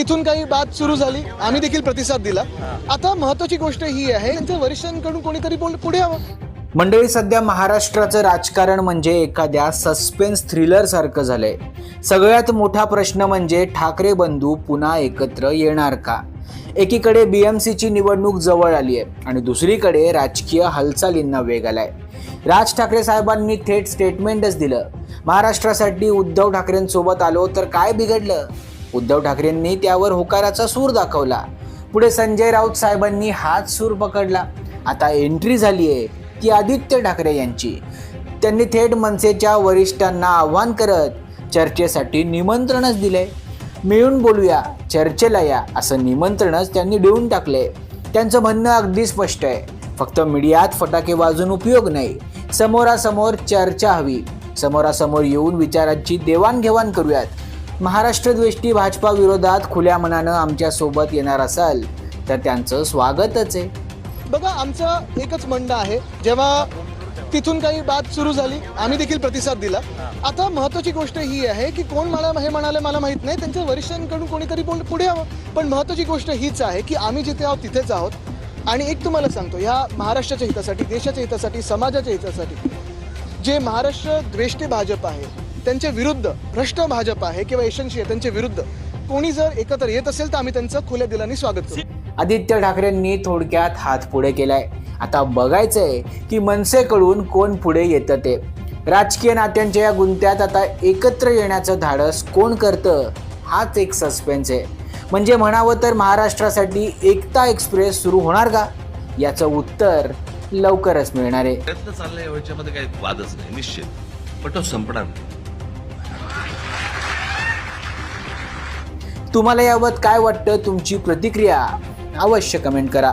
तिथून काही बात सुरू झाली. आम्ही देखील प्रतिसाद दिला. आता महत्वाची गोष्ट ही आहे त्यांच्या वरिष्ठांकडून कोणीतरी बोल- पुढे यावं. मंडळी सध्या महाराष्ट्राचं राजकारण म्हणजे एखाद्या सस्पेन्स थ्रिलर सारखं झालंय. सगळ्यात मोठा प्रश्न म्हणजे ठाकरे बंधू पुन्हा एकत्र येणार का? एकीकडे बीएमसीची निवडणूक जवळ आली आहे आणि दुसरीकडे राजकीय हालचालींना वेग आलाय. राज ठाकरे साहेबांनी थेट स्टेटमेंटच दिलं. महाराष्ट्रासाठी उद्धव ठाकरेंसोबत आलो तर काय बिघडलं? उद्धव ठाकरेंनी त्यावर होकाराचा सूर दाखवला. पुढे संजय राऊत साहेबांनी हाच सूर पकडला. आता एंट्री झाली आहे ती आदित्य ठाकरे यांची. त्यांनी थेट मनसेच्या वरिष्ठांना आव्हान करत चर्चेसाठी निमंत्रणच दिले. मिळून बोलूया चर्चेला या असं निमंत्रणच त्यांनी देऊन टाकले. त्यांचं म्हणणं अगदी स्पष्ट आहे. फक्त मीडियात फटाके वाजून उपयोग नाही. समोरासमोर चर्चा हवी. समोरासमोर येऊन विचारांची देवाणघेवाण करूयात. महाराष्ट्र द्वेष्टी भाजपा विरोधात खुल्या मनानं आमच्यासोबत येणार असाल तर त्यांचं स्वागतच आहे. बघा आमचं एकच म्हणणं आहे जेव्हा तिथून काही बात सुरू झाली आम्ही देखील प्रतिसाद दिला. आता महत्वाची गोष्ट ही आहे की कोण मला हे म्हणाले मला माहीत नाही त्यांच्या वरिष्ठांकडून कोणीतरी पुढे यावं. पण महत्वाची गोष्ट हीच आहे की आम्ही जिथे आहोत तिथेच आहोत. आणि एक तुम्हाला सांगतो ह्या महाराष्ट्राच्या हितासाठी देशाच्या हितासाठी समाजाच्या हितासाठी जे महाराष्ट्र द्वेष्टे भाजप आहे त्यांच्या विरुद्ध भ्रष्ट भाजप आहे किंवा यशस्वी आहे त्यांच्या विरुद्ध. कोणी जर एकत्र येत असेल तर आम्ही त्यांचं खुल्या दिलाने स्वागत करू. आदित्य ठाकरेंनी थोडक्यात हात पुढे केलाय. आता बघायचंय की मनसेकडून कोण पुढे येतं ते. राजकीय नात्यांच्या या गुंत्यात आता एकत्र येण्याचं धाडस कोण करतं हाच एक सस्पेन्स आहे. म्हणजे म्हणावं तर महाराष्ट्रासाठी एकता एक्सप्रेस सुरू होणार का? याचं उत्तर लवकरच मिळणार आहे. प्रयत्न चाललाय याच्यामध्ये काही वादच नाही निश्चित. पण तो संपणार नाही. तुम्हाला याबाबत काय वाटतं तुमची प्रतिक्रिया अवश्य कमेंट करा.